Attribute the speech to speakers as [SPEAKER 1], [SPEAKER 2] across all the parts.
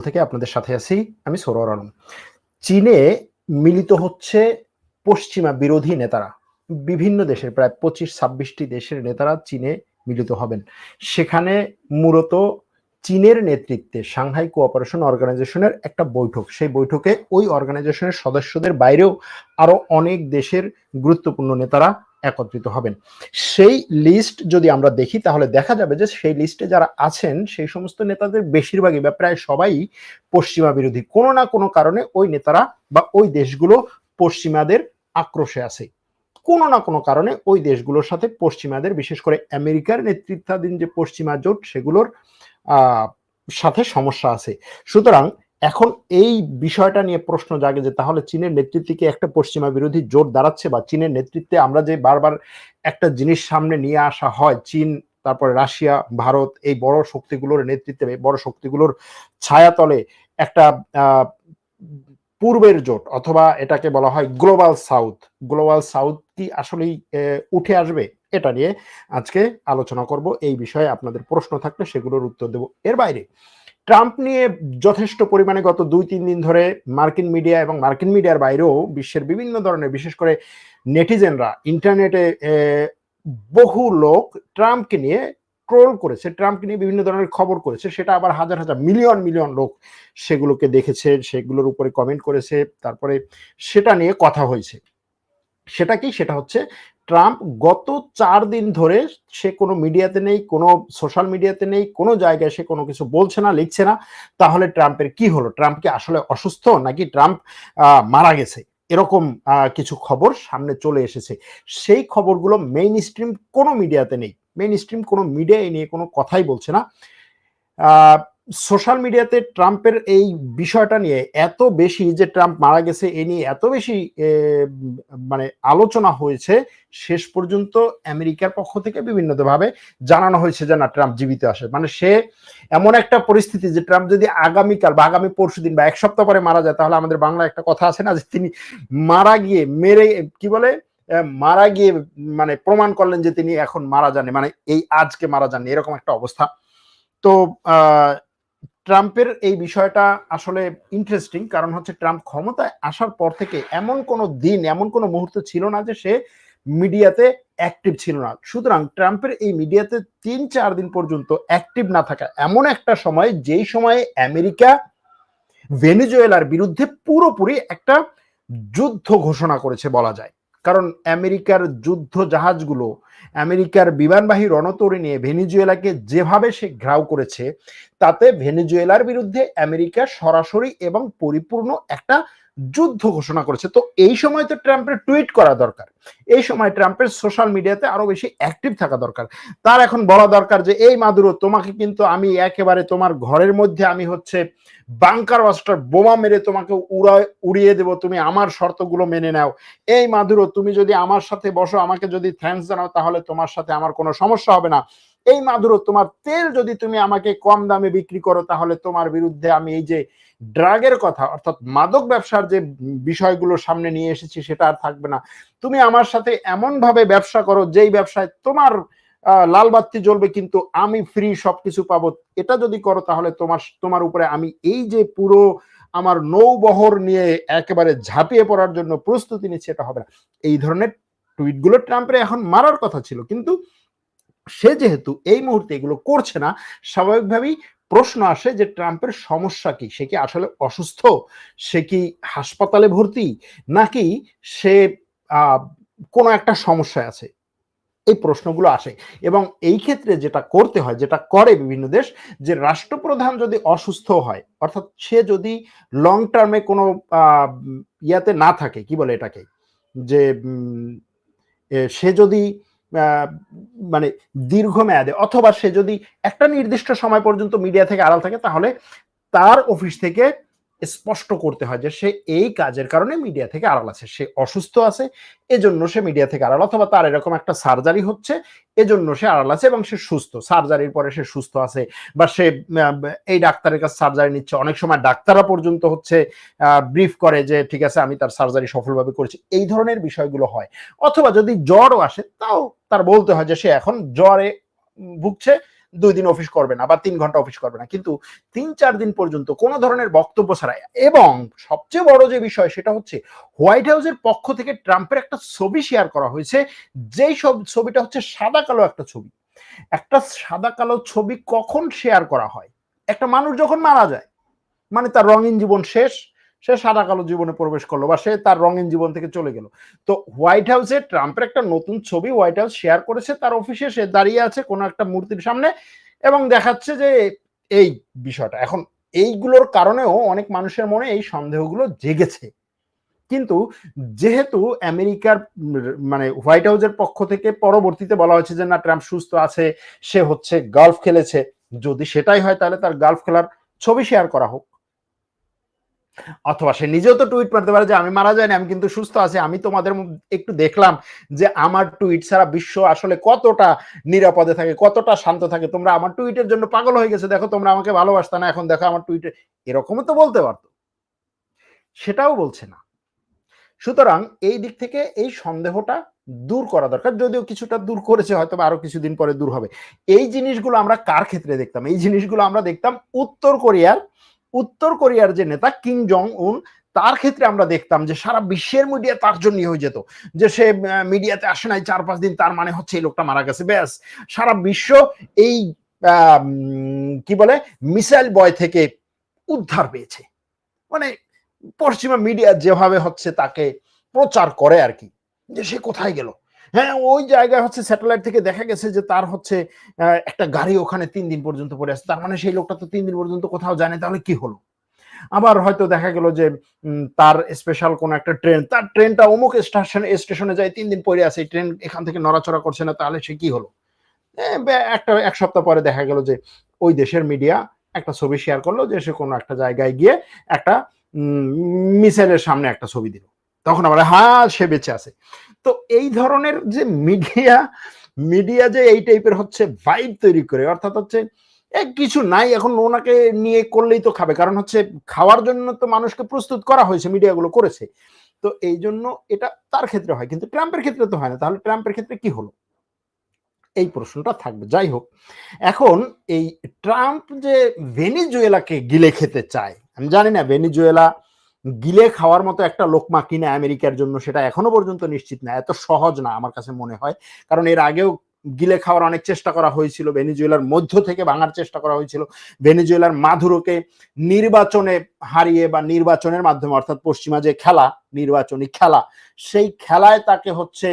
[SPEAKER 1] থেকে আপনাদের সাথে আছি, আমি সরোয়ার আলম চীনে মিলিত হচ্ছে পশ্চিমা বিরোধী নেতারা। বিভিন্ন দেশের প্রায় পঁচিশ, ছাব্বিশটি দেশের নেতারা চীনে মিলিত হবেন। সেখানে মূলত চীনের নেতৃত্বে সাংহাই কোঅপারেশন অর্গানাইজেশনের একটা বৈঠক। সেই বৈঠকে ওই অর্গানাইজেশনের সদস্যদের বাইরেও আরও অনেক দেশের গুরুত্বপূর্ণ নেতারা একত্রিত হবেন। সেই লিস্ট যদি আমরা দেখি, তাহলে দেখা যাবে যে সেই লিস্টে যারা আছেন, সেই সমস্ত নেতাদের বেশিরভাগই বা প্রায় সবাই পশ্চিমা বিরোধী। কোনো না কোনো কারণে ওই নেতারা বা ওই দেশগুলো পশ্চিমাদের আক্রোশে আছে। কোনো না কোনো কারণে ওই দেশগুলোর সাথে পশ্চিমাদের, বিশেষ করে আমেরিকার নেতৃত্বাধীন যে পশ্চিমা জোট, সেগুলোর সাথে সমস্যা আছে। সুতরাং এখন এই বিষয়টা নিয়ে প্রশ্ন জাগে যে তাহলে চীনের নেতৃত্বে কি একটা পশ্চিমা বিরোধী জোট দাঁড়াচ্ছে বা চীনের নেতৃত্বে আমরা যে বারবার একটা জিনিস সামনে নিয়ে আসা হয়, চীন, তারপরে রাশিয়া, ভারত, এই বড় শক্তিগুলোর নেতৃত্বে বড় শক্তিগুলোর ছায়াতলে একটা পূর্বের জোট অথবা এটাকে বলা হয় গ্লোবাল সাউথ। গ্লোবাল সাউথ কি আসলেই উঠে আসবে? এটা নিয়ে আজকে আলোচনা করব। এই বিষয়ে আপনাদের প্রশ্ন থাকলে সেগুলোর উত্তর দেব। এর বাইরে ট্রাম্প নিয়ে যথেষ্ট পরিমাণে গত দুই, তিন দিন ধরে মার্কিন মিডিয়া এবং মার্কিন মিডিয়ার বাইরেও বিশ্বের বিভিন্ন ধরনের, বিশেষ করে নেটিজেনরা ইন্টারনেটে বহু লোক ট্রাম্পকে নিয়ে ট্রোল করেছে, ট্রাম্পকে নিয়ে বিভিন্ন ধরনের খবর করেছে, সেটা আবার হাজার হাজার, মিলিয়ন মিলিয়ন লোক সেগুলোকে দেখেছে, সেগুলোর উপরে কমেন্ট করেছে, তারপরে সেটা নিয়ে কথা হয়েছে। সেটা কি? সেটা হচ্ছে ট্রাম্প গত চার দিন ধরে সে কোনো মিডিয়াতে নেই, কোনো সোশ্যাল মিডিয়াতে নেই, কোনো জায়গায় সে কোনো কিছু বলছে না, লিখছে না। তাহলে ট্রাম্পের কি হলো? ট্রাম্প কি আসলে অসুস্থ নাকি ট্রাম্প মারা গেছে? এরকম কিছু খবর সামনে চলে এসেছে। সেই খবরগুলো মেইন স্ট্রিম কোনো মিডিয়াতে নেই। মেইন স্ট্রিম কোনো মিডিয়া নিয়ে কোনো কথাই বলছে না। সোশ্যাল মিডিয়াতে ট্রাম্পের এই বিষয়টা নিয়ে এত বেশি যে ট্রাম্প মারা গেছে এ নিয়ে এত বেশি মানে আলোচনা হয়েছে, শেষ পর্যন্ত আমেরিকার পক্ষ থেকে বিভিন্নভাবে জানানো হয়েছে যে না, ট্রাম্প জীবিত আসে মানে সে এমন একটা পরিস্থিতি যে ট্রাম্প যদি আগামীকাল বা আগামী পরশু দিন বা এক সপ্তাহ পরে মারা যায়, তাহলে আমাদের বাংলা একটা কথা আছে না যে তিনি মারা গিয়ে মেরে, কি বলে? মারা গিয়ে মানে প্রমাণ করলেন যে তিনি এখন মারা যান মানে এই আজকে মারা যাননি, এরকম একটা অবস্থা। তো ট্রাম্পের এই বিষয়টা আসলে ইন্টারেস্টিং কারণ হচ্ছে ট্রাম্প ক্ষমতায় আসার পর থেকে এমন কোনো দিন, এমন কোনো মুহূর্ত ছিল না যে সে মিডিয়াতে অ্যাক্টিভ ছিল না। সুতরাং ট্রাম্পের এই মিডিয়াতে তিন চার দিন পর্যন্ত অ্যাক্টিভ না থাকা এমন একটা সময়, যেই সময়ে আমেরিকা ভেনিজুয়েলার বিরুদ্ধে পুরোপুরি একটা যুদ্ধ ঘোষণা করেছে বলা যায়। কারণ আমেরিকার যুদ্ধ জাহাজগুলো আমেরিকার বিমানবাহী রণতরী নিয়ে ভেনিজুয়েলাকে যেভাবে সে ঘ্রাও করেছে, তাতে ভেনিজুয়েলার বিরুদ্ধে আমেরিকা সরাসরি এবং পরিপূর্ণ একটা যুদ্ধ ঘোষণা করেছে। তো এই সময় তো ট্রাম্পের টুইট করা দরকার। এই সময় ট্রাম্পের সোশ্যাল মিডিয়াতে আরও বেশি অ্যাক্টিভ থাকা দরকার। তার এখন বলা দরকার যে, এই মাদুরো, তোমাকে কিন্তু আমি একেবারে তোমার ঘরের মধ্যে আমি হচ্ছে বাংকার অস্টার বোমা মেরে তোমাকে উড়ায়, উড়িয়ে দেব। তুমি আমার শর্তগুলো মেনে নাও। এই মাদুরো, তুমি যদি আমার সাথে বসো, আমাকে যদি থ্যাংকস জানাও, তাহলে তোমার সাথে আমার কোনো সমস্যা হবে না। এই মাদুরো, তোমার তেল যদি তুমি আমাকে কম দামে বিক্রি করো, তাহলে তোমার বিরুদ্ধে আমি এই যে ড্রাগের কথা, অর্থাৎ মাদক ব্যবসার যে বিষয়গুলো সামনে নিয়ে এসেছি, সেটা আর থাকবে না। তুমি আমার সাথে এমন ভাবে ব্যবসা করো, যেই ব্যবসায় তোমার লাল বাতি জ্বলবে, কিন্তু আমি ফ্রি সবকিছু পাবো। এটা যদি করো, তাহলে তোমার তোমার উপরে আমি এই যে পুরো আমার নৌবহর নিয়ে একেবারে ঝাঁপিয়ে পড়ার জন্য প্রস্তুতি নিচ্ছে, এটা হবে না। এই ধরনের টুইটগুলো ট্রাম্পের এখন মারার কথা ছিল, কিন্তু সে যেহেতু এই মুহূর্তে এগুলো করছে না, স্বাভাবিকভাবেই প্রশ্ন আসে যে ট্রাম্পের সমস্যা কি? সে কি আসলে অসুস্থ? সে কি হাসপাতালে ভর্তি? নাকি সে কোনো একটা সমস্যায় আছে? এই প্রশ্নগুলো আসে। এবং এই ক্ষেত্রে যেটা করতে হয়, যেটা করে বিভিন্ন দেশ, যে রাষ্ট্রপ্রধান যদি অসুস্থ হয়, অর্থাৎ সে যদি লং টার্মে কোনো ইয়াতে না থাকে, কি বলে এটাকে? যে সে যদি মানে দীর্ঘমেয়াদে, অথবা সে যদি একটা নির্দিষ্ট সময় পর্যন্ত মিডিয়া থেকে আড়াল থাকে, তাহলে তার অফিস থেকে স্পষ্ট করতে হয় যে সে এই কাজের কারণে মিডিয়া থেকে আড়াল আছে। সে অসুস্থ আছে, এজন্য সে মিডিয়া থেকে আড়াল অথবা তার এরকম একটা সার্জারি হচ্ছে, এজন্য সে আড়াল আছে এবং সে সুস্থ। সার্জারির পরে সে সুস্থ আছে বা সে এই ডাক্তারের কাছে সার্জারি নিচ্ছে। অনেক সময় ডাক্তাররা পর্যন্ত হচ্ছে ব্রিফ করে যে, ঠিক আছে, আমি তার সার্জারি সফলভাবে করেছি। এই ধরনের বিষয়গুলো হয়। অথবা যদি জ্বরও আসে, তাও তার বলতে হয় যে সে এখন জ্বরে ভুগছে দুই দিন অফিস করবে না বা তিন ঘণ্টা অফিস করবে না। কিন্তু তিন, চার দিন পর্যন্ত কোনো ধরনের বক্তব্য ছাড়া এবং সবচেয়ে বড় যে বিষয় সেটা হচ্ছে হোয়াইট হাউসের পক্ষ থেকে ট্রাম্পের একটা ছবি শেয়ার করা হয়েছে। যেই সব, ছবিটা হচ্ছে সাদা কালো একটা ছবি। একটা সাদা কালো ছবি কখন শেয়ার করা হয়? একটা মানুষ যখন মারা যায় মানে তার রঙিন জীবন শেষ সে সাদা কালো জীবনে প্রবেশ করল বা সে তার রঙিন জীবন থেকে চলে গেল। তো হোয়াইট হাউসে ট্রাম্পের একটা নতুন ছবি হোয়াইট হাউস শেয়ার করেছে, তার অফিসে সে দাঁড়িয়ে আছে কোনো একটা মূর্তির সামনে এবং দেখাচ্ছে যে এই বিষয়টা। এখন এইগুলোর কারণেও অনেক মানুষের মনে এই সন্দেহগুলো জেগেছে। কিন্তু যেহেতু আমেরিকার মানে হোয়াইট হাউসের পক্ষ থেকে পরবর্তীতে বলা হয়েছে যে, না, ট্রাম্প সুস্থ আছে, সে হচ্ছে, গল্ফ খেলেছে। যদি সেটাই হয়, তাহলে তার গল্ফ খেলার ছবি শেয়ার করা হোক। অথবা সে নিজেও তো টুইট করতে পারে যে আমি মারা যাইনি, আমি কিন্তু সুস্থ আছি, আমি তোমাদের একটু দেখলাম যে আমার টুইট ছাড়া বিশ্ব আসলে কতটা নিরাপদে থাকে, কতটা শান্ত থাকে। তোমরা আমার টুইটের জন্য পাগল হয়ে গেছে, দেখো তোমরা আমাকে ভালোবাসতে না, এখন দেখো আমার টুইটে এরকমও তো বলতে পারতো। সেটাও বলছে না। সুতরাং এই দিক থেকে এই সন্দেহটা দূর করা দরকার, যদিও কিছুটা দূর করেছে হয়তো আরও কিছুদিন পরে দূর হবে। এই জিনিসগুলো আমরা কার ক্ষেত্রে দেখতাম? এই জিনিসগুলো আমরা দেখতাম উত্তর কোরিয়ার উত্তর কোরিয়ার যে নেতা কিং জং উন তার ক্ষেত্রে আমরা দেখতাম যে সারা বিশ্বের মিডিয়া তার জন্যই হয়ে যেত। যে সে মিডিয়াতে আসে নাই চার পাঁচ দিন, তার মানে হচ্ছে এই লোকটা মারা গেছে। ব্যাস, সারা বিশ্ব এই কি বলে, মিসাইল বয় থেকে উদ্ধার পেয়েছে। মানে পশ্চিমা মিডিয়া যেভাবে হচ্ছে তাকে প্রচার করে আর কি, যে সে কোথায় গেল? হ্যাঁ ওই জায়গায় হচ্ছে স্যাটেলাইট থেকে দেখা গেছে যে তার হচ্ছে একটা গাড়ি ওখানে তিন দিন পর্যন্ত পড়ে আছে। তার মানে সেই লোকটা তো তিন দিন পর্যন্ত কোথাও জানে তাহলে কি হলো? আবার হয়তো দেখা গেল যে তার স্পেশাল কোন একটা ট্রেন তার ট্রেনটা অমুক স্টেশন স্টেশনে যায়, তিন দিন পরে আছে ট্রেন এখান থেকে নড়াচড়া করছে না, তাহলে সে কি হলো? একটা, এক সপ্তাহ পরে দেখা গেল যে, ওই দেশের মিডিয়া একটা ছবি শেয়ার করল যে, সে কোনো একটা জায়গায় গিয়ে একটা মিসাইলের সামনে একটা ছবি দিল। তখন আবার হ্যাঁ সে বেঁচে আছে। তো এই ধরনের যে মিডিয়া মিডিয়া যে এই টাইপের হচ্ছে ভাইব তৈরি করে, অর্থাৎ হচ্ছে কিছু নাই, এখন ওনাকে নিয়ে করলেই তো খাবে। কারণ হচ্ছে, খাওয়ার জন্য তো মানুষকে প্রস্তুত করা হয়েছে, মিডিয়াগুলো করেছে। তো এই জন্য এটা তার ক্ষেত্রে হয়, কিন্তু ট্রাম্পের ক্ষেত্রে তো হয় না। তাহলে ট্রাম্পের ক্ষেত্রে কি হলো? এই প্রশ্নটা থাকবে। যাই হোক, এখন এই ট্রাম্প যে ভেনিজুয়েলাকে গিলে খেতে চায়, আমি জানি না, ভেনিজুয়েলা গিলে খাওয়ার মতো একটা লোকমা কিনা আমেরিকার জন্য সেটা এখনও পর্যন্ত নিশ্চিত না। এত সহজ না আমার কাছে মনে হয়। কারণ এর আগেও গিলে খাওয়ার অনেক চেষ্টা করা হয়েছিল, ভেনিজুয়েলার মধ্য থেকে ভাঙার চেষ্টা করা হয়েছিল। ভেনিজুয়েলার মাধুরোকে নির্বাচনে হারিয়ে বা নির্বাচনের মাধ্যমে, অর্থাৎ পশ্চিমা যে খেলা, নির্বাচনী খেলা, সেই খেলায় তাকে হচ্ছে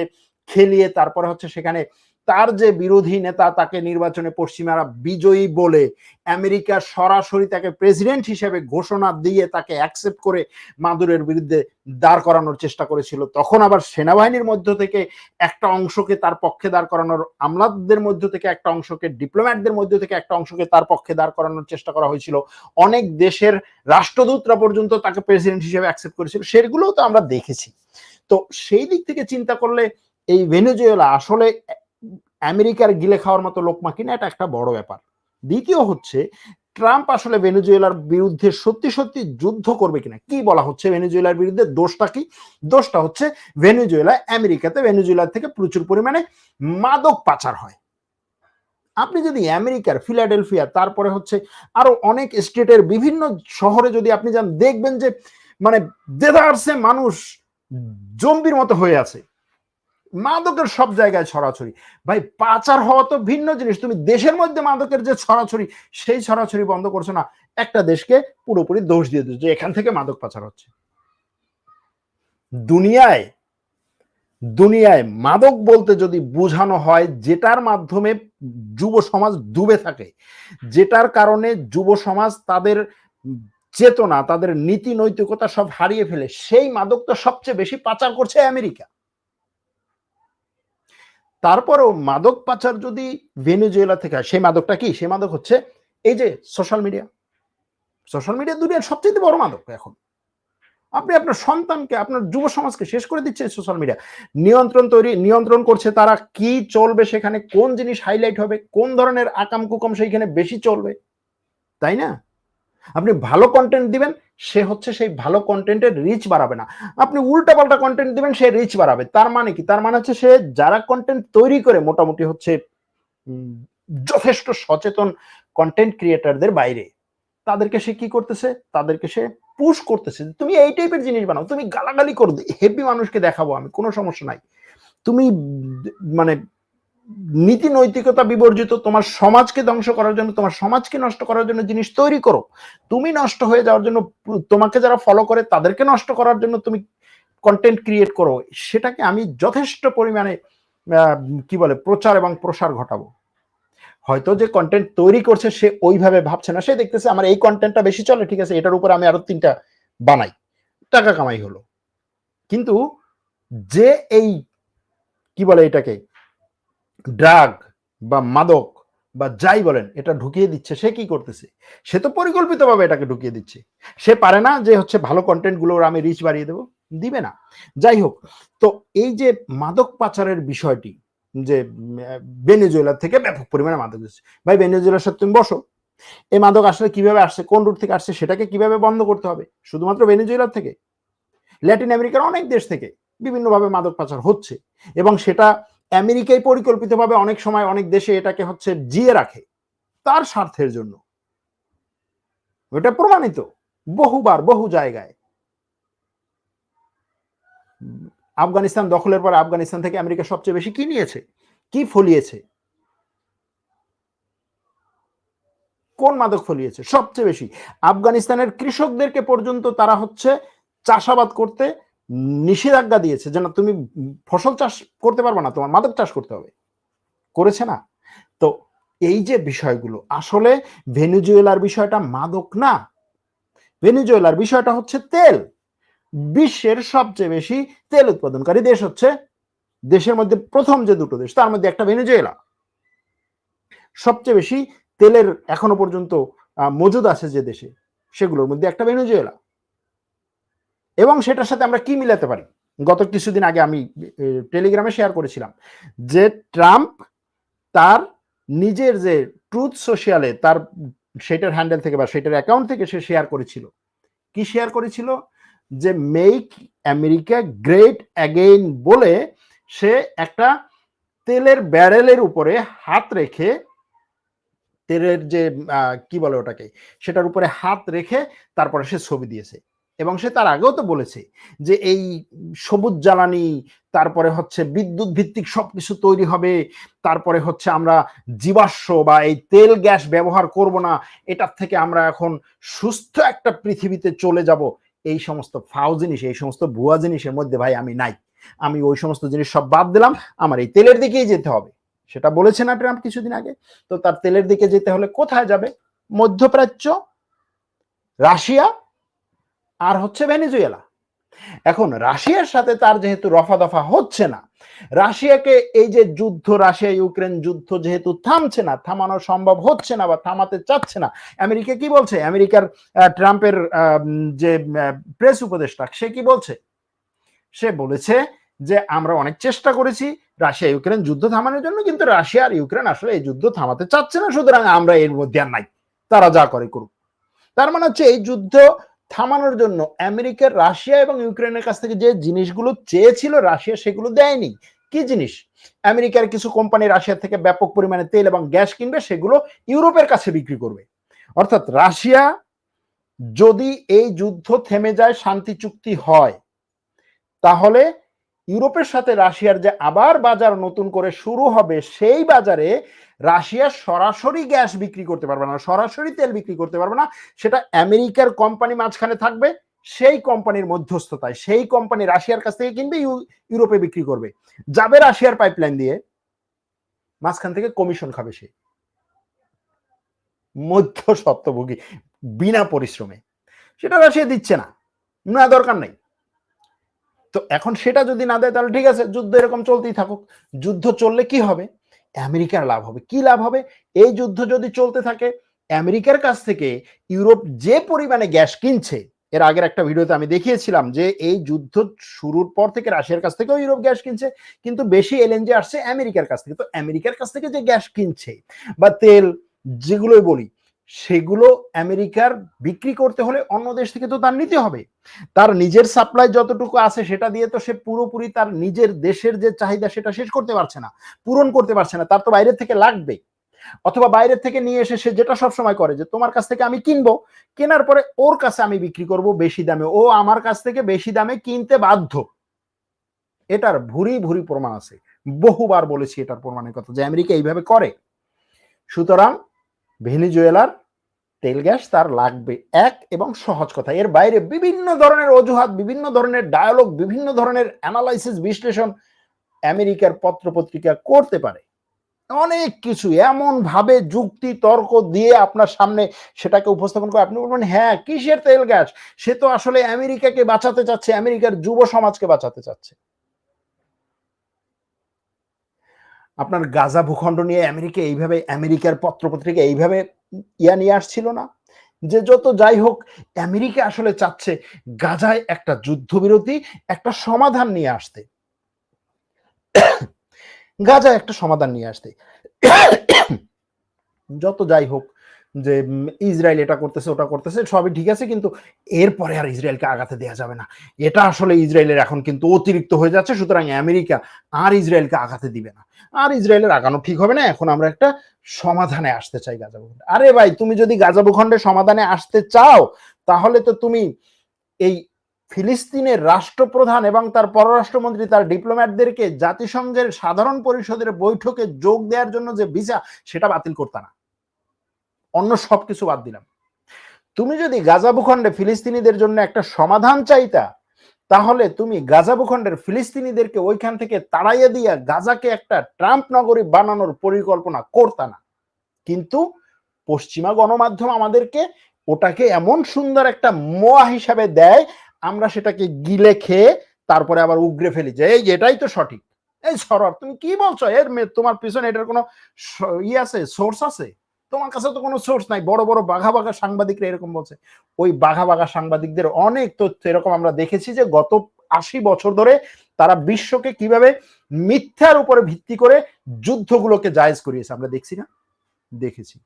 [SPEAKER 1] খেলিয়ে তারপরে হচ্ছে সেখানে তার যে বিরোধী নেতা তাকে নির্বাচনে পশ্চিমারা বিজয়ী বলে আমেরিকা সরাসরি তাকে প্রেসিডেন্ট হিসেবে ঘোষণা দিয়ে তাকে অ্যাকসেপ্ট করে মাদুরের বিরুদ্ধে দাঁড় করানোর চেষ্টা করেছিল। তখন আবার সেনাবাহিনীর মধ্য থেকে একটা অংশকে তার পক্ষে দাঁড় করানোর আমলাদের মধ্য থেকে একটা অংশকে, ডিপ্লোম্যাটদের মধ্য থেকে একটা অংশকে তার পক্ষে দাঁড় করানোর চেষ্টা করা হয়েছিল। অনেক দেশের রাষ্ট্রদূতরা পর্যন্ত তাকে প্রেসিডেন্ট হিসেবে অ্যাকসেপ্ট করেছিল। সেগুলোও তো আমরা দেখেছি। তো সেই দিক থেকে চিন্তা করলে এই ভেনেজুয়েলা আসলে আমেরিকার গিলে খাওয়ার মতো লোকমা কিনা, এটা একটা বড় ব্যাপার। দ্বিতীয় হচ্ছে, ট্রাম্প আসলে ভেনেজুয়েলার বিরুদ্ধে সত্যি সত্যি যুদ্ধ করবে কিনা? কি বলা হচ্ছে ভেনেজুয়েলার বিরুদ্ধে? দোষটা কি? দোষটা হচ্ছে ভেনেজুয়েলা, আমেরিকাতে ভেনেজুয়েলার থেকে প্রচুর পরিমাণে মাদক পাচার হয়। আপনি যদি আমেরিকার, ফিলাডেলফিয়া, তারপরে হচ্ছে আরও অনেক স্টেটের বিভিন্ন শহরে যদি আপনি যান, দেখবেন যে মানে দেদারসে মানুষ জম্বির মতো হয়ে আছে। মাদকের সব জায়গায় ছড়াছড়ি। ভাই, পাচার হওয়া তো ভিন্ন জিনিস। তুমি দেশের মধ্যে মাদকের যে ছড়াছড়ি, সেই ছড়াছড়ি বন্ধ করছ না। একটা দেশকে পুরোপুরি দোষ দিয়ে দিচ্ছ যে এখান থেকে মাদক পাচার হচ্ছে। দুনিয়ায় দুনিয়ায় মাদক বলতে যদি বোঝানো হয়, যেটার মাধ্যমে যুব সমাজ ডুবে থাকে, যেটার কারণে যুব সমাজ তাদের চেতনা, তাদের নীতি নৈতিকতা সব হারিয়ে ফেলে, সেই মাদক তো সবচেয়ে বেশি পাচার করছে আমেরিকা। তারপরেও মাদক পাচার যদি ভেনেজুয়েলা থেকে সেই মাদকটা কি? সেই মাদক হচ্ছে এই যে সোশ্যাল মিডিয়া সোশ্যাল মিডিয়া দুনিয়ার সবচেয়ে বড় মাদক এখন। আপনি আপনার সন্তানকে, আপনার যুব সমাজকে শেষ করে দিচ্ছে সোশ্যাল মিডিয়া নিয়ন্ত্রণ তৈরি, নিয়ন্ত্রণ করছে তারা, কি চলবে সেখানে, কোন জিনিস হাইলাইট হবে, কোন ধরনের আকাম কুকম সেইখানে বেশি চলবে? তাই না? আপনি ভালো কন্টেন্ট দিবেন, সে হচ্ছে সেই ভালো কন্টেন্টের রিচ বাড়াবে না। আপনি উল্টা পাল্টা কন্টেন্ট দিবেন, সে রিচ বাড়াবে। তার মানে কি? তার মানে হচ্ছে সে যারা কন্টেন্ট তৈরি করে মোটামুটি হচ্ছে যথেষ্ট সচেতন কন্টেন্ট ক্রিয়েটারদের বাইরে, তাদেরকে সে কি করতেছে? তাদেরকে সে পুশ করতেছে তুমি এই টাইপের জিনিস বানাও, তুমি গালাগালি করো হেভি মানুষকে দেখাবো আমি, কোনো সমস্যা নাই। তুমি মানে নীতি নৈতিকতা বিবর্জিত, তোমার সমাজকে ধ্বংস করার জন্য, তোমার সমাজকে নষ্ট করার জন্য জিনিস তৈরি করো। তুমি নষ্ট হয়ে যাওয়ার জন্য, তোমাকে যারা ফলো করে, তাদেরকে নষ্ট করার জন্য তুমি কন্টেন্ট ক্রিয়েট করো। সেটাকে আমি যথেষ্ট পরিমাণে কি বলে, প্রচার এবং প্রসার ঘটাবো। হয়তো যে কন্টেন্ট তৈরি করছে, সে ওইভাবে ভাবছে না। সে দেখতেছে, আমার এই কন্টেন্টটা বেশি চলে, ঠিক আছে, এটার উপর আমি আরও তিনটা বানাই। টাকা কামাই হলো। কিন্তু যে এই, কি বলে এটাকে ড্রাগ বা মাদক বা যাই বলেন, এটা ঢুকিয়ে দিচ্ছে, সে কি করতেছে? সে তো পরিকল্পিতভাবে এটাকে ঢুকিয়ে দিচ্ছে। সে পারে না যে হচ্ছে ভালো কন্টেন্টগুলোর আমি রিচ বাড়িয়ে দেবো, দিবে না। যাই হোক, তো এই যে মাদক পাচারের বিষয়টি, যে বেনেজুয়েলার থেকে ব্যাপক পরিমাণে মাদক দিচ্ছে ভাই বেনেজুয়েলার সাথে তুমি বসো। এই মাদক আসলে কীভাবে আসছে, কোন রুট থেকে আসছে, সেটাকে কীভাবে বন্ধ করতে হবে? শুধুমাত্র বেনেজুয়েলার থেকে? ল্যাটিন আমেরিকার অনেক দেশ থেকে বিভিন্নভাবে মাদক পাচার হচ্ছে। এবং সেটা আমেরিকায় পরিকল্পিতভাবে অনেক সময় অনেক দেশে এটাকে হচ্ছে জিয়ে রাখে তার স্বার্থের জন্য। ওটা প্রমাণিত বহুবার, বহু জায়গায়। আফগানিস্তান দখলের পর আফগানিস্তান থেকে আমেরিকা সবচেয়ে বেশি কি নিয়েছে? কি ফলিয়েছে? কোন মাদক ফলিয়েছে? সবচেয়ে বেশি। আফগানিস্তানের কৃষকদেরকে পর্যন্ত তারা হচ্ছে চাষাবাদ করতে নিষেধাজ্ঞা দিয়েছে যে না, তুমি ফসল চাষ করতে পারবে না, তোমার মাদক চাষ করতে হবে। করেছে না। তো এই যে বিষয়গুলো, আসলে ভেনুজুয়েলার বিষয়টা মাদক না। ভেনুজুয়েলার বিষয়টা হচ্ছে তেল। বিশ্বের সবচেয়ে বেশি তেল উৎপাদনকারী দেশ হচ্ছে দেশের মধ্যে প্রথম যে দুটো দেশ, তার মধ্যে একটা ভেনেজুয়েলা। সবচেয়ে বেশি তেলের এখনও পর্যন্ত মজুদ আছে যে দেশে, সেগুলোর মধ্যে একটা ভেনেজুয়েলা। এবং সেটার সাথে আমরা কি মিলাতে পারি? গত কিছুদিন আগে আমি টেলিগ্রামে শেয়ার করেছিলাম যে ট্রাম্প তার নিজের যে ট্রুথ সোশিয়ালে তার সেটার হ্যান্ডেল থেকে বা সেটার অ্যাকাউন্ট থেকে সে শেয়ার করেছিল। কি শেয়ার করেছিল? যে মেক আমেরিকা গ্রেট অ্যাগেইন বলে সে একটা তেলের ব্যারেলের উপরে হাত রেখে তেলের যে কি বলে ওটাকে? সেটার উপরে হাত রেখে তারপরে সে ছবি দিয়েছে। এবং সে তার আগেও তো বলেছে যে এই সবুজ জ্বালানি, তারপরে হচ্ছে বিদ্যুৎ ভিত্তিক সবকিছু তৈরি হবে, তারপরে হচ্ছে আমরা জীবাশ্ম বা এই তেল গ্যাস ব্যবহার করব না, এটার থেকে আমরা এখন সুস্থ একটা পৃথিবীতে চলে যাব। এই সমস্ত ফাও জিনিস, এই সমস্ত ভুয়া জিনিসের মধ্যে ভাই আমি নাই। আমি ওই সমস্ত জিনিস সব বাদ দিলাম, আমার এই তেলের দিকেই যেতে হবে। সেটা বলেছে না ট্রাম্প কিছুদিন আগে। তো তার তেলের দিকে যেতে হলে কোথায় যাবে? মধ্যপ্রাচ্য? রাশিয়া? আর হচ্ছে ভেনেজুয়েলা। এখন রাশিয়ার সাথে তার যেহেতু রফা দফা হচ্ছে না, রাশিয়াকে এই যে যুদ্ধ রাশিয়া ইউক্রেন যুদ্ধ যেহেতু থামছে না, থামানো সম্ভব হচ্ছে না বা থামাতে চাচ্ছে না, আমেরিকা কি বলছে? আমেরিকার ট্রাম্পের যে প্রেস উপদেষ্টা, সে কি বলছে? সে বলেছে যে আমরা অনেক চেষ্টা করেছি রাশিয়া ইউক্রেন যুদ্ধ থামানোর জন্য, কিন্তু রাশিয়া আর ইউক্রেন আসলে এই যুদ্ধ থামাতে চাচ্ছে না, সুতরাং আমরা এর মধ্যে আর নাই। তারা যা করে করুক। তার মানে হচ্ছে এই যুদ্ধ থামানোর জন্য আমেরিকার রাশিয়া এবং ইউক্রেনের কাছ থেকে যে জিনিসগুলো চেয়েছিল, রাশিয়া সেগুলো দেয়নি। কি জিনিস? আমেরিকার কিছু কোম্পানি রাশিয়া থেকে ব্যাপক পরিমাণে তেল এবং গ্যাস কিনবে, সেগুলো ইউরোপের কাছে বিক্রি করবে। অর্থাৎ রাশিয়া যদি এই যুদ্ধ থেমে যায়, শান্তি চুক্তি হয়, তাহলে ইউরোপের সাথে রাশিয়ার যে আবার বাজার নতুন করে শুরু হবে, সেই বাজারে রাশিয়া সরাসরি গ্যাস বিক্রি করতে পারবে না, সরাসরি তেল বিক্রি করতে পারবে না, সেটা আমেরিকার কোম্পানি মাঝখানে থাকবে, সেই কোম্পানির মধ্যস্থতায়, সেই কোম্পানি রাশিয়ার কাছ থেকে কিনবে ইউরোপে বিক্রি করবে। যাবে রাশিয়ার পাইপলাইন দিয়ে, মাঝখান থেকে কমিশন খাবে সে। মধ্য সপ্তভোগী, বিনা পরিশ্রমে। সেটা রাশিয়া দিচ্ছে না না, দরকার নাই। তো এখন সেটা যদি না দেয়, তাহলে ঠিক আছে, যুদ্ধ এরকম চলতেই থাকুক। যুদ্ধ চললে কি হবে? আমেরিকার লাভ হবে। কি লাভ হবে? এই যুদ্ধ যদি চলতে থাকে, আমেরিকার কাছ থেকে ইউরোপ যে পরিমাণে গ্যাস কিনছে, এর আগের একটা ভিডিওতে আমি দেখিয়েছিলাম যে এই যুদ্ধ শুরুর পর থেকে রাশিয়ার কাছ থেকেও ইউরোপ গ্যাস কিনছে, কিন্তু বেশি এলএনজি আসছে আমেরিকার কাছ থেকে। তো আমেরিকার কাছ থেকে যে গ্যাস কিনছে বা তেল, যেগুলোই বলি সেগুলো আমেরিকার বিক্রি করতে হলে অন্য দেশ থেকে তো তার নিতে হবে। তার নিজের সাপ্লাই যতটুকু আছে সেটা দিয়ে তো সে পুরোপুরি তার নিজের দেশের যে চাহিদা সেটা শেষ করতে পারছে না, পূরণ করতে পারছে না, তার তো বাইরের থেকে লাগবে। অথবা বাইরের থেকে নিয়ে এসে সে যেটা সব সময় করে যে, তোমার কাছ থেকে আমি কিনবো। কেনার পরে ওর কাছে আমি বিক্রি করব বেশি দামে। ও আমার কাছ থেকে বেশি দামে কিনতে বাধ্য। এটার ভুরি ভুরি প্রমাণ আছে। বহুবার বলেছি এটার প্রমাণের কথা যে আমেরিকা এইভাবে করে। সুতরাং ভেনিজুয়েলার তেল গ্যাস তার লাগবে এক এবং সহজ কথা। এর বাইরে বিভিন্ন ধরনের অজুহাত, বিভিন্ন ধরনের ডায়ালগ বিভিন্ন ধরনের অ্যানালাইসিস বিশ্লেষণ আমেরিকার পত্র পত্রিকা করতে পারে। অনেক কিছু এমন ভাবে যুক্তি, তর্ক দিয়ে আপনার সামনে সেটাকে উপস্থাপন করে আপনি বলবেন হ্যাঁ কিসের তেল গ্যাস? সে তো আসলে আমেরিকাকে বাঁচাতে চাচ্ছে, আমেরিকার যুব সমাজকে বাঁচাতে চাচ্ছে। আপনার গাজা ভূখণ্ড নিয়ে আমেরিকা এইভাবে, আমেরিকার পত্রপত্রিকা এইভাবে ইয়া নিয়ে আসছিল না? যে যত যাই হোক, আমেরিকা আসলে চাচ্ছে গাজায় একটা যুদ্ধবিরতি, একটা সমাধান নিয়ে আসতে। গাজায় একটা সমাধান নিয়ে আসতে। যত যাই হোক যে ইসরায়েল এটা করতেছে, ওটা করতেছে, সবই ঠিক আছে, কিন্তু এরপরে আর ইসরায়েলকে আগাতে দেওয়া যাবে না। এটা আসলে ইসরায়েলের এখন কিন্তু অতিরিক্ত হয়ে যাচ্ছে, সুতরাং আমেরিকা আর ইসরায়েলকে আগাতে দিবে না। আর ইসরায়েলের আগানো ঠিক হবে না, এখন আমরা একটা সমাধানে আসতে চাই গাজা ভূখণ্ডে। আরে ভাই, তুমি যদি গাজা ভূখণ্ডে সমাধানে আসতে চাও, তাহলে তো তুমি এই ফিলিস্তিনের রাষ্ট্রপ্রধান এবং তার পররাষ্ট্রমন্ত্রী, তার ডিপ্লোম্যাটদেরকে জাতিসংঘের সাধারণ পরিষদের বৈঠকে যোগ দেওয়ার জন্য যে ভিসা, সেটা বাতিল করতে না। অন্য সবকিছু বাদ দিলাম। তুমি যদি গাজা ভূখণ্ডে ফিলিস্তিনিদের জন্য একটা সমাধান চাইতা, তাহলে তুমি গাজা ভূখণ্ডের ফিলিস্তিনিদেরকে ওইখান থেকে তাড়াইয়া দিয়া গাজাকে একটা ট্রাম্প নগরী বানানোর পরিকল্পনা করতা না। কিন্তু পশ্চিমা গণমাধ্যম আমাদেরকে ওটাকে এমন সুন্দর একটা মোয়া হিসাবে দেয়, আমরা সেটাকে গিলে খেয়ে তারপরে আবার উগরে ফেলি যে, এই এটাই তো সঠিক। এই সরব তুমি কি বলছো? এর তোমার পিছনে এটার কোনো ই আছে সোর্স আছে? তোমার কাছে তো কোনো সোর্স নাই। বড় বড় বাঘা বাঘা সাংবাদিকরা এরকম বলছে। ওই বাঘা বাঘা সাংবাদিকদের অনেক তথ্য এরকম আমরা দেখেছি যে গত আশি বছর ধরে তারা বিশ্বকে কীভাবে মিথ্যার উপরে ভিত্তি করে যুদ্ধগুলোকে জায়েজ করিয়েছে। আমরা দেখছি না, দেখেছি।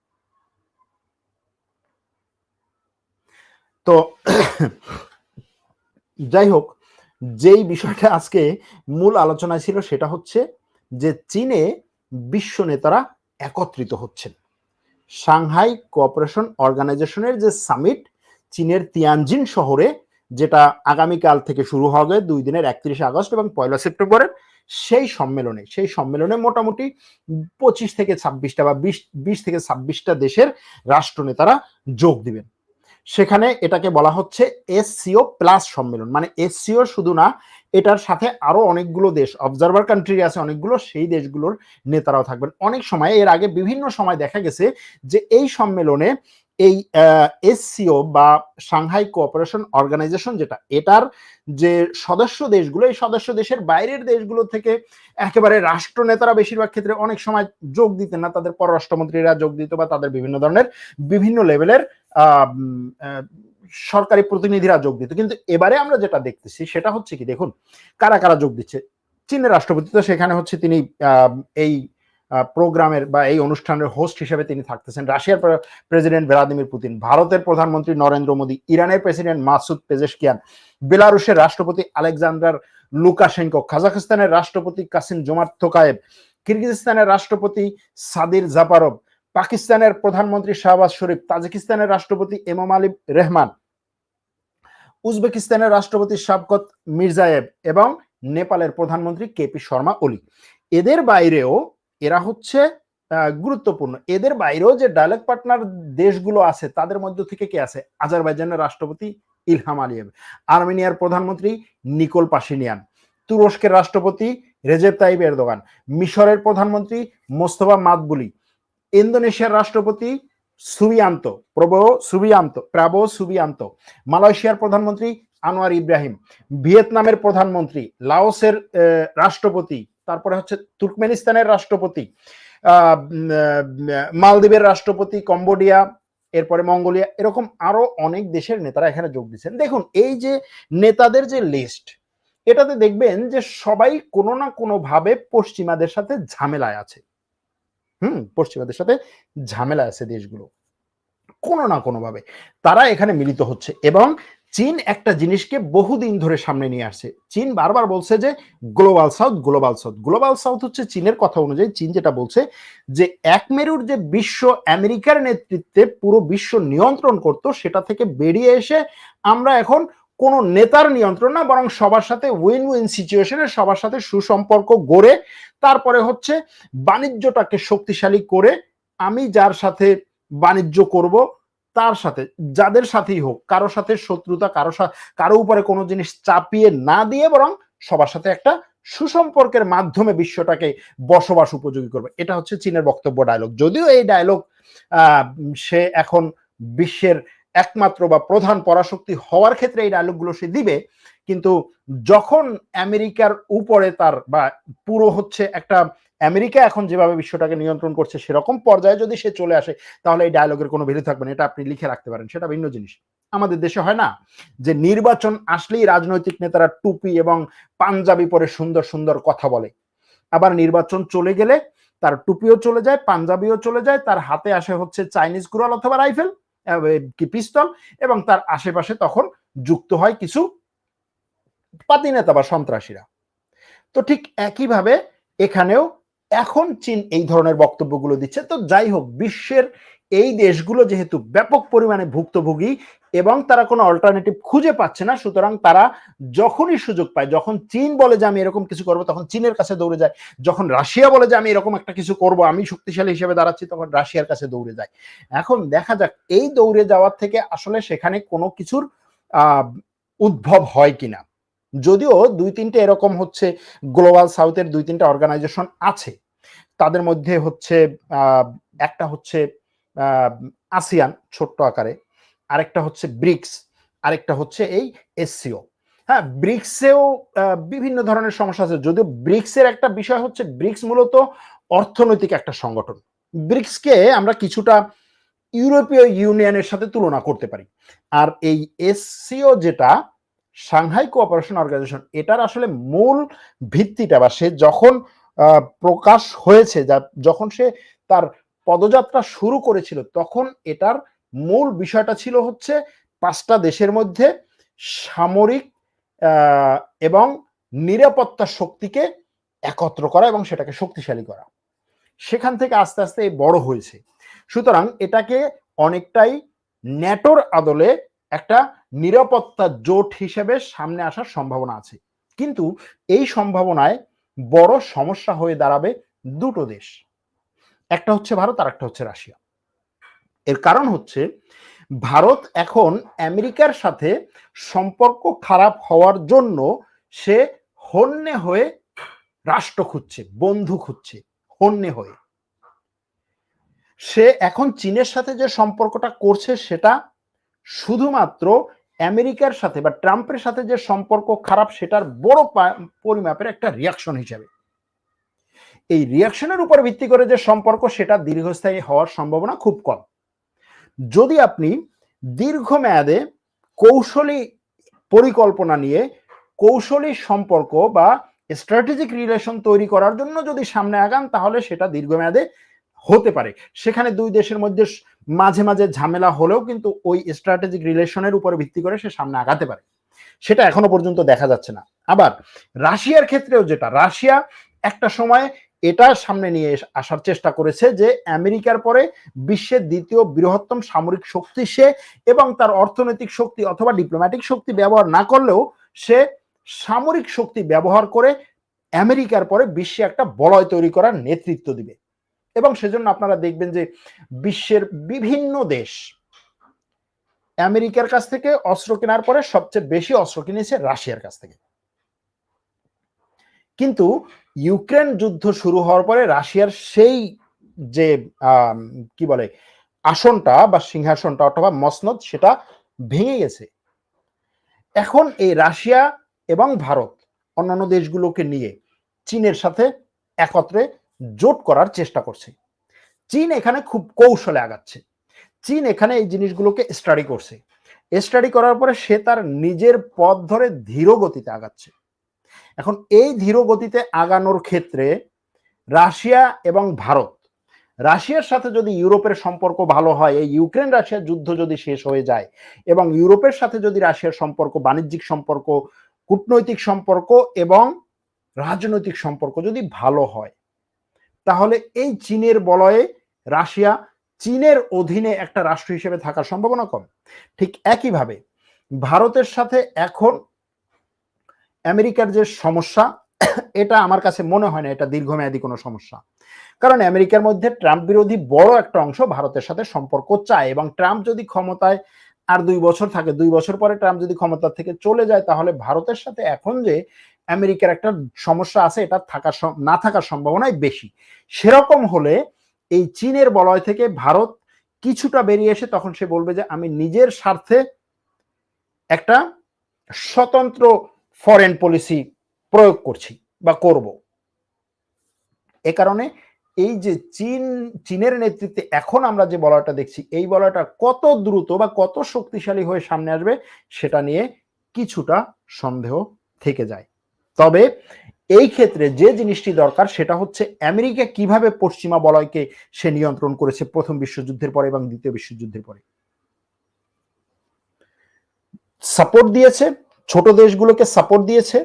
[SPEAKER 1] তো যাই হোক, যেই বিষয়টা আজকে মূল আলোচনায় ছিল সেটা হচ্ছে যে চীনে বিশ্ব নেতারা একত্রিত হচ্ছেন। সাংহাই কোঅপারেশন অর্গানাইজেশনের যে সামিট, চীনের তিয়ানজিন শহরে, যেটা আগামীকাল থেকে শুরু হবে দুই দিনের একত্রিশে আগস্ট এবং পয়লা সেপ্টেম্বরের, সেই সম্মেলনে সেই সম্মেলনে মোটামুটি পঁচিশ থেকে ছাব্বিশটা বা বিশ বিশ থেকে ছাব্বিশটা দেশের রাষ্ট্রনেতারা যোগ দিবেন। সেখানে এটাকে বলা হচ্ছে এসসিও প্লাস সম্মেলন মানে এসসিও শুধু না এটার সাথে আরও অনেকগুলো দেশ অবজারভার কান্ট্রি আছে অনেকগুলো, সেই দেশগুলোর নেতারাও থাকবেন। অনেক সময় এর আগে বিভিন্ন সময় দেখা গেছে যে এই সম্মেলনে এই এসসিও বা সাংহাই কোঅপারেশন অর্গানাইজেশন যেটা, এটার যে সদস্য দেশগুলো, এই সদস্য দেশের বাইরের দেশগুলো থেকে একেবারে রাষ্ট্র নেতারা বেশিরভাগ ক্ষেত্রে অনেক সময় যোগ দিতেন না, তাদের পররাষ্ট্রমন্ত্রীরা যোগ দিত বা তাদের বিভিন্ন ধরনের বিভিন্ন লেভেলের সরকারি প্রতিনিধিরা যোগ দিত। কিন্তু এবারে আমরা যেটা দেখতেছি, সেটা হচ্ছে কি, দেখুন, কারা কারা যোগ দিচ্ছে? চীনের রাষ্ট্রপতি তো সেখানে হচ্ছে তিনি এই প্রোগ্রামের বা এই অনুষ্ঠানের হোস্ট হিসেবে তিনি থাকতেছেন। রাশিয়ার প্রেসিডেন্ট ভ্লাদিমির পুতিন ভারতের প্রধানমন্ত্রী নরেন্দ্র মোদী, ইরানের প্রেসিডেন্ট মাসুদ পেজেশকিয়ান, বেলারুশের রাষ্ট্রপতি আলেকজান্ডার লুকাশেঙ্কো, কাজাখস্তানের রাষ্ট্রপতি কাসিম জোমার তোকায়েব কিরগিজস্তানের রাষ্ট্রপতি সাদির জাপারভ পাকিস্তানের প্রধানমন্ত্রী শাহবাজ শরীফ, তাজিকিস্তানের রাষ্ট্রপতি এমাম আলী রেহমান উজবেকিস্তানের রাষ্ট্রপতি সাবকত মির্জায়েব এবং নেপালের প্রধানমন্ত্রী কেপি শর্মা ওলি। এদের বাইরেও এরা হচ্ছে গুরুত্বপূর্ণ। এদের বাইরেও যে ডায়ালগ পার্টনার দেশগুলো আছে, তাদের মধ্য থেকে কে আছে? আজারবাইজানের রাষ্ট্রপতি ইলহাম আলিয়েভ আর্মেনিয়ার প্রধানমন্ত্রী নিকোল পাশিনিয়ান। তুরস্কের রাষ্ট্রপতি রেজেব তাইব এরদোগান। মিশরের প্রধানমন্ত্রী মোস্তফা মাদবুলি। ইন্দোনেশিয়ার রাষ্ট্রপতি সুবিয়ান্ত প্রব সুবিয়ান্ত প্রাবো সুবিয়ান্ত। মালয়েশিয়ার প্রধানমন্ত্রী আনোয়ার ইব্রাহিম, ভিয়েতনামের প্রধানমন্ত্রী, লাওসের রাষ্ট্রপতি, তারপরে হচ্ছে তুর্কমেনিস্তানের রাষ্ট্রপতি মালদ্বীপের রাষ্ট্রপতি, কম্বোডিয়া, এরপরে মঙ্গোলিয়া, এরকম আরও অনেক দেশের নেতারা এখানে যোগ দিচ্ছেন দেখুন, এই যে নেতাদের যে লিস্ট এটাতে দেখবেন যে সবাই কোনো না কোনো ভাবে পশ্চিমাদের সাথে ঝামেলায় আছে। হুম, পশ্চিমাদের সাথে ঝামেলা আছে দেশগুলো। কোনো না কোনো ভাবে তারা এখানে মিলিত হচ্ছে এবং চীন একটা জিনিসকে বহুদিন ধরে সামনে নিয়ে আসছে। চীন বারবার বলছে যে global south global south. Global south হচ্ছে চীনের কথা অনুযায়ী চীন যেটা বলছে যে এক মেরুর যে বিশ্ব আমেরিকার নেতৃত্বে পুরো বিশ্ব নিয়ন্ত্রণ করত সেটা থেকে বেরিয়ে এসে আমরা এখন কোনো নেতার নিয়ন্ত্রণ না, বরং সবার সাথে উইন উইন সিচুয়েশনে সবার সাথে সুসম্পর্ক গড়ে, তারপরে হচ্ছে বাণিজ্যটাকে শক্তিশালী করে আমি যার সাথে বাণিজ্য করব, তার সাথে, যাদের সাথেই হোক, কারও সাথে শত্রুতা, কারও কারও উপরে কোনো জিনিস চাপিয়ে না দিয়ে বরং সবার সাথে একটা সুসম্পর্কের মাধ্যমে বিশ্বটাকে বসবাস উপযোগী করবে। এটা হচ্ছে চীনের বক্তব্য ডায়লগ যদিও এই ডায়লগ সে এখন বিশ্বের একমাত্র বা প্রধান পরাশক্তি হওয়ার ক্ষেত্রে এই ডায়লগগুলো সে দিবে। কিন্তু যখন আমেরিকার উপরে তার বা পুরো হচ্ছে একটা আমেরিকা এখন যেভাবে বিশ্বটাকে নিয়ন্ত্রণ করছে সেরকম পর্যায়ে যদি সে চলে আসে, তাহলে এই ডায়লগের কোনো ভ্যালু থাকবে না। এটা আপনি লিখে রাখতে পারেন, সেটা ভিন্ন জিনিস। আমাদের দেশে হয় না যে নির্বাচন আসলেই রাজনৈতিক নেতারা টুপি এবং পাঞ্জাবি পরে সুন্দর সুন্দর কথা বলে। আবার নির্বাচন চলে গেলে তার টুপিও চলে যায়, পাঞ্জাবিও চলে যায়, তার হাতে আসে হচ্ছে চাইনিজ কুরাল অথবা রাইফেল। কি পিস্তল এবং তার আশেপাশে তখন যুক্ত হয় কিছু পাতি নেতা বা সন্ত্রাসীরা। তো ঠিক একইভাবে এখানেও এখন চীন এই ধরনের বক্তব্যগুলো দিচ্ছে। তো যাই হোক, বিশ্বের এই দেশগুলো যেহেতু ব্যাপক পরিমাণে ভুক্তভোগী এবং তারা কোনো অল্টারনেটিভ খুঁজে পাচ্ছে না। সুতরাং তারা যখনই সুযোগ পায়, যখন চীন বলে যে আমি এরকম কিছু করব, তখন চীনের কাছে দৌড়ে যায়। যখন রাশিয়া বলে যে আমি এরকম একটা কিছু করব, আমি শক্তিশালী হিসেবে দাঁড়াচ্ছি, তখন রাশিয়ার কাছে দৌড়ে যায়। এখন দেখা যাক, এই দৌড়ে যাওয়ার থেকে আসলে সেখানে কোনো কিছুর উদ্ভব হয় কিনা। যদিও দুই তিনটে এরকম হচ্ছে, গ্লোবাল সাউথের দুই তিনটা অর্গানাইজেশন আছে। তাদের মধ্যে হচ্ছে একটা হচ্ছে আসিয়ান ছোট্ট আকারে। আরেকটা হচ্ছে ব্রিক্স, আরেকটা হচ্ছে এই এসসিও। হ্যাঁ ব্রিক্সেও বিভিন্ন ধরনের সমস্যা আছে। যদিও ব্রিক্সের একটা বিষয় হচ্ছে ব্রিক্স মূলত অর্থনৈতিক একটা সংগঠন। ব্রিক্সকে আমরা কিছুটা ইউরোপীয় ইউনিয়নের সাথে তুলনা করতে পারি। আর এই এসসিও যেটা, সাংহাই কোঅপারেশন অর্গানাইজেশন, এটার আসলে মূল ভিত্তিটা বা সে যখন প্রকাশ হয়েছে যখন সে তার পদযাত্রা শুরু করেছিল, তখন এটার মূল বিষয়টা ছিল হচ্ছে পাঁচটা দেশের মধ্যে সামরিক এবং নিরাপত্তা শক্তিকে একত্র করা এবং সেটাকে শক্তিশালী করা। সেখান থেকে আস্তে আস্তে বড় হয়েছে। সুতরাং এটাকে অনেকটাই ন্যাটোর আদলে একটা নিরাপত্তা জোট হিসেবে সামনে আসার সম্ভাবনা আছে। কিন্তু এই সম্ভাবনায় বড় সমস্যা হয়ে দাঁড়াবে দুটো দেশ। একটা হচ্ছে ভারত আর একটা হচ্ছে রাশিয়া। এর কারণ হচ্ছে ভারত এখন আমেরিকার সাথে সম্পর্ক খারাপ হওয়ার জন্য সে হন্যে হয়ে রাষ্ট্র খুঁজছে, বন্ধু খুঁজছে, হন্যে হয়ে। সে এখন চীনের সাথে যে সম্পর্কটা করছে সেটা শুধুমাত্র আমেরিকার সাথে বা ট্রাম্পের সাথে যে সম্পর্ক খারাপ সেটার বড় পরিমাপের একটা রিয়াকশন হিসাবে। এই রিয়াকশনের উপর ভিত্তি করে যে সম্পর্ক সেটা দীর্ঘস্থায়ী হওয়ার সম্ভাবনা খুব কম। যদি আপনি দীর্ঘমেয়াদে কৌশলী পরিকল্পনা নিয়ে কৌশলী সম্পর্ক বা স্ট্র্যাটেজিক রিলেশন তৈরি করার জন্য যদি সামনে আগান, তাহলে সেটা দীর্ঘমেয়াদে হতে পারে। সেখানে দুই দেশের মধ্যে মাঝে মাঝে ঝামেলা হলেও কিন্তু ওই স্ট্র্যাটেজিক রিলেশনের উপরে ভিত্তি করে সে সামনে আগাতে পারে। সেটা এখনও পর্যন্ত দেখা যাচ্ছে না। আবার রাশিয়ার ক্ষেত্রেও যেটা, রাশিয়া একটা সময় এটা সামনে নিয়ে আসার চেষ্টা করেছে যে আমেরিকার পরে বিশ্বের দ্বিতীয় বৃহত্তম সামরিক শক্তি সে এবং তার অর্থনৈতিক শক্তি অথবা ডিপ্লোম্যাটিক শক্তি ব্যবহার না করলেও সে সামরিক শক্তি ব্যবহার করে আমেরিকার পরে বিশ্বে একটা বলয় তৈরি করার নেতৃত্ব দিবে। এবং সেজন্য আপনারা দেখবেন যে বিশ্বের বিভিন্ন দেশ আমেরিকার কাছ থেকে অস্ত্র কেনার পরে সবচেয়ে বেশি অস্ত্র কিনেছে রাশিয়ার কাছ থেকে। কিন্তু ইউক্রেন যুদ্ধ শুরু হওয়ার পরে রাশিয়ার সেই যে কি বলে, আসনটা বা সিংহাসনটা অথবা মসনদ, সেটা ভেঙে গেছে। এখন এই রাশিয়া এবং ভারত অন্যান্য দেশগুলোকে নিয়ে চীনের সাথে একত্রে জোট করার চেষ্টা করছে। চীন এখানে খুব কৌশলে আগাচ্ছে। চীন এখানে এই জিনিসগুলোকে স্টাডি করছে। স্টাডি করার পরে সে তার নিজের পথ ধরে ধীর গতিতে আগাচ্ছে। এখন এই ধীর গতিতে আগানোর ক্ষেত্রে রাশিয়া এবং ভারত, রাশিয়ার সাথে যদি ইউরোপের সম্পর্ক ভালো হয়, এই ইউক্রেন রাশিয়ার যুদ্ধ যদি শেষ হয়ে যায় এবং ইউরোপের সাথে যদি রাশিয়ার সম্পর্ক, বাণিজ্যিক সম্পর্ক, কূটনৈতিক সম্পর্ক এবং রাজনৈতিক সম্পর্ক যদি ভালো হয়, তাহলে এই চীনের বলয়ে রাশিয়া চীনের অধীনে একটা রাষ্ট্র হিসেবে থাকার সম্ভাবনা কম। ঠিক একইভাবে ভারতের সাথে এখন আমেরিকার যে সমস্যা, এটা আমার কাছে মনে হয় না এটা দীর্ঘমেয়াদী কোনো সমস্যা। কারণ আমেরিকার মধ্যে ট্রাম্প বিরোধী বড় একটা অংশ ভারতের সাথে সম্পর্ক চায় এবং ট্রাম্প যদি ক্ষমতায় আর দুই বছর থাকে, দুই বছর পরে ট্রাম্প যদি ক্ষমতা থেকে চলে যায়, তাহলে ভারতের সাথে এখন যে আমেরিকার একটা সমস্যা আছে, এটা থাকা না থাকার সম্ভাবনাই বেশি। সেরকম হলে এই চীনের বলয় থেকে ভারত কিছুটা বেরিয়ে এসে তখন সে বলবে যে, আমি নিজের স্বার্থে একটা স্বতন্ত্র ফরেন পলিসি প্রয়োগ করছি বা করব। এ কারণে এই যে চীন, চীনের নেতৃত্বে এখন আমরা যে বলয়টা দেখছি, এই বলয়টা কত দ্রুত বা কত শক্তিশালী হয়ে সামনে আসবে সেটা নিয়ে কিছুটা সন্দেহ থেকে যায়। তবে এই ক্ষেত্রে যে জিনিসটি দরকার সেটা হচ্ছে আমেরিকা কীভাবে পশ্চিমা বলয়কে সে নিয়ন্ত্রণ করেছে প্রথম বিশ্বযুদ্ধের পরে এবং দ্বিতীয় বিশ্বযুদ্ধের পরে। সাপোর্ট দিয়েছে ছোট দেশগুলোকে সাপোর্ট দিয়েছে,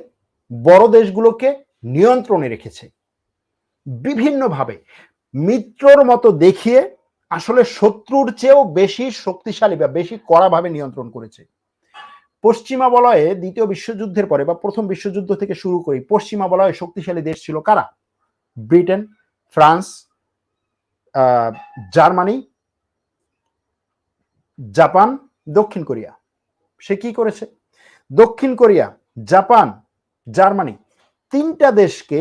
[SPEAKER 1] বড় দেশগুলোকে নিয়ন্ত্রণে রেখেছে। বিভিন্নভাবে মিত্রর মতো দেখিয়ে আসলে শত্রুর চেয়েও বেশি শক্তিশালী বা বেশি কড়াভাবে নিয়ন্ত্রণ করেছে। পশ্চিমা বলয়ে দ্বিতীয় বিশ্বযুদ্ধের পরে বা প্রথম বিশ্বযুদ্ধ থেকে শুরু করি পশ্চিমা বলয়ে শক্তিশালী দেশ ছিল কারা? ব্রিটেন, ফ্রান্স জার্মানি, জাপান, দক্ষিণ কোরিয়া। সে কি করেছে? দক্ষিণ কোরিয়া, জাপান, জার্মানি তিনটা দেশকে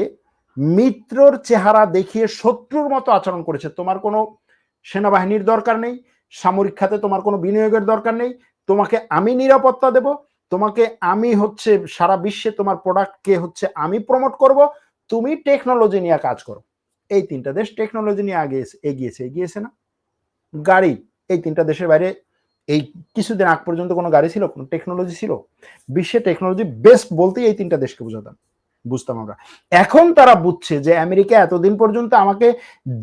[SPEAKER 1] মিত্রর চেহারা দেখিয়ে শত্রুর মতো আচরণ করেছে। তোমার কোনো সেনাবাহিনীর দরকার নেই, সামরিক খাতে তোমার কোনো বিনিয়োগের দরকার নেই, তোমাকে আমি নিরাপত্তা দেব, তোমাকে আমি হচ্ছে সারা বিশ্বে তোমার প্রোডাক্টকে হচ্ছে আমি প্রমোট করব, তুমি টেকনোলজি নিয়ে কাজ করো। এই তিনটা দেশ টেকনোলজি নিয়ে আগে এগিয়েছে এগিয়েছে না? গাড়ি, এই তিনটা দেশের বাইরে এই কিছুদিন আগ পর্যন্ত কোনো গাড়ি ছিল, কোনো টেকনোলজি ছিল? বিশ্বে টেকনোলজি বেস্ট বলতেই এই তিনটা দেশকে বোঝাতাম। বুঝতাম আমরা। এখন তারা বুঝছে যে আমেরিকা এতদিন পর্যন্ত আমাকে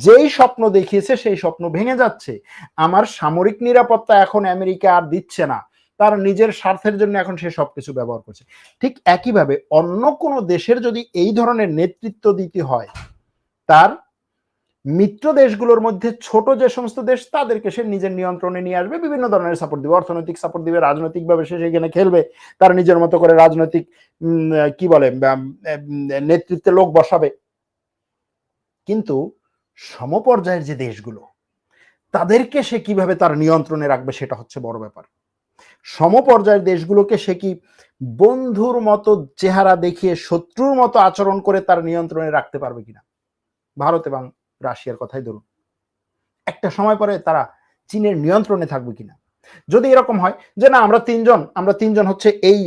[SPEAKER 1] যেই স্বপ্ন দেখিয়েছে, সেই স্বপ্ন ভেঙে যাচ্ছে। আমার সামরিক নিরাপত্তা এখন আমেরিকা আর দিচ্ছে না। তার নিজের স্বার্থের জন্য এখন সে সবকিছু ব্যবহার করছে। ঠিক একইভাবে অন্য কোনো দেশের যদি এই ধরনের নেতৃত্ব দিতে হয়, তার মিত্র দেশগুলোর মধ্যে ছোট যে সমস্ত দেশ, তাদেরকে সে নিজের নিয়ন্ত্রণে নিয়ে আসবে, বিভিন্ন ধরনের সাপোর্ট দিবে, অর্থনৈতিক সাপোর্ট দিবে, রাজনৈতিকভাবে সে সেখানে খেলবে, তার নিজের মতো করে রাজনৈতিক কি বলে নেতৃত্বে লোক বসাবে। কিন্তু সমপর্যায়ের যে দেশগুলো, তাদেরকে সে কীভাবে তার নিয়ন্ত্রণে রাখবে সেটা হচ্ছে বড় ব্যাপার। সমপর্যায়ের দেশগুলোকে সে কি বন্ধুর মতো চেহারা দেখিয়ে শত্রুর মতো আচরণ করে তার নিয়ন্ত্রণে রাখতে পারবে কিনা? ভারত এবং রাশিয়ার কথাই ধরুন। একটা সময় পরে তারা চীনের নিয়ন্ত্রণে থাকবে কিনা। যদি এরকম হয় যে না, আমরা তিনজন আমরা তিনজন হচ্ছে এই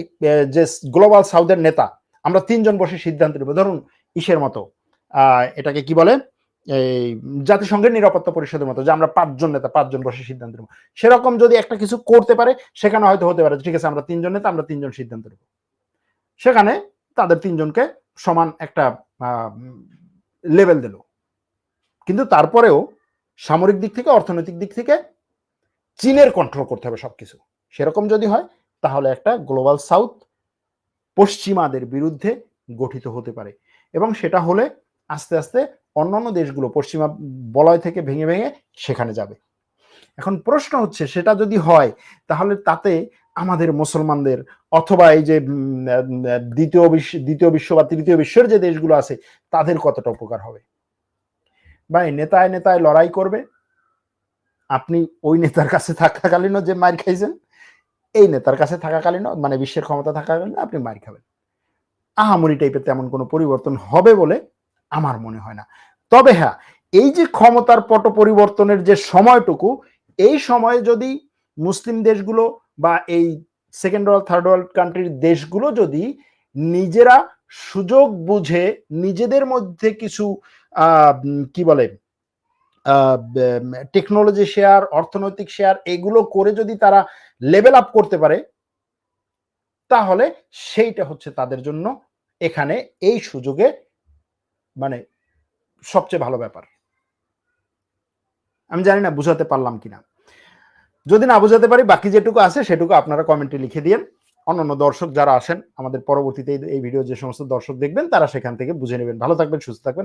[SPEAKER 1] যে গ্লোবাল সাউথের নেতা, আমরা তিনজন বসে সিদ্ধান্ত নেব। ধরুন ইসের মতো এটাকে কি বলে? এই জাতিসংঘের নিরাপত্তা পরিষদের মতো, যে আমরা পাঁচজন নেতা, পাঁচজন বসে সিদ্ধান্ত নেব। সেরকম যদি একটা কিছু করতে পারে, সেখানে হয়তো হতে পারে ঠিক আছে, আমরা তিনজন নেতা, আমরা তিনজন সিদ্ধান্ত নেব। সেখানে তাদের তিনজনকে সমান একটা লেভেল দিল। কিন্তু তারপরেও সামরিক দিক থেকে, অর্থনৈতিক দিক থেকে চীনের কন্ট্রোল করতে হবে সবকিছু। সেরকম যদি হয়, তাহলে একটা গ্লোবাল সাউথ পশ্চিমাদের বিরুদ্ধে গঠিত হতে পারে। এবং সেটা হলে আস্তে আস্তে অন্যান্য দেশগুলো পশ্চিমা বলয় থেকে ভেঙে ভেঙে সেখানে যাবে। এখন প্রশ্ন হচ্ছে, সেটা যদি হয়, তাহলে তাতে আমাদের মুসলমানদের অথবা এই যে দ্বিতীয় বিশ্ব দ্বিতীয় বিশ্ব বা তৃতীয় বিশ্বের যে দেশগুলো আছে, তাদের কতটা উপকার হবে? ভাই, নেতায় নেতায় লড়াই করবে। আপনি ওই নেতার কাছে থাকাকালীনও যে মার খাইছেন, এই নেতার কাছে থাকাকালীনও মানে বিশ্বের ক্ষমতা থাকাকালীন আপনি মার খাবেন। আহামরি টাইপের তেমন কোনো পরিবর্তন হবে বলে আমার মনে হয় না। তবে হ্যাঁ এই যে ক্ষমতার পট পরিবর্তনের যে সময়টুকু, এই সময়ে যদি মুসলিম দেশগুলো বা এই সেকেন্ড ওয়ার্ল্ড থার্ড ওয়ার্ল্ড কান্ট্রির দেশগুলো যদি নিজেরা সুযোগ বুঝে নিজেদের মধ্যে কিছু কি বলে? টেকনোলজি শেয়ার অর্থনৈতিক শেয়ার এগুলো করে যদি তারা লেভেল আপ করতে পারে, তাহলে সেইটা হচ্ছে তাদের জন্য এখানে এই সুযোগে মানে সবচেয়ে ভালো ব্যাপার। আমি জানি না, বুঝাতে পারলাম কিনা। যদি না বুঝাতে পারি, বাকি যেটুকু আছে সেটুকু আপনারা কমেন্টে লিখে দিন অন্যান্য দর্শক যারা আসেন আমাদের পরবর্তীতে এই ভিডিও যে সমস্ত দর্শক দেখবেন, তারা সেখান থেকে বুঝে নেবেন। ভালো থাকবেন, সুস্থ থাকবেন।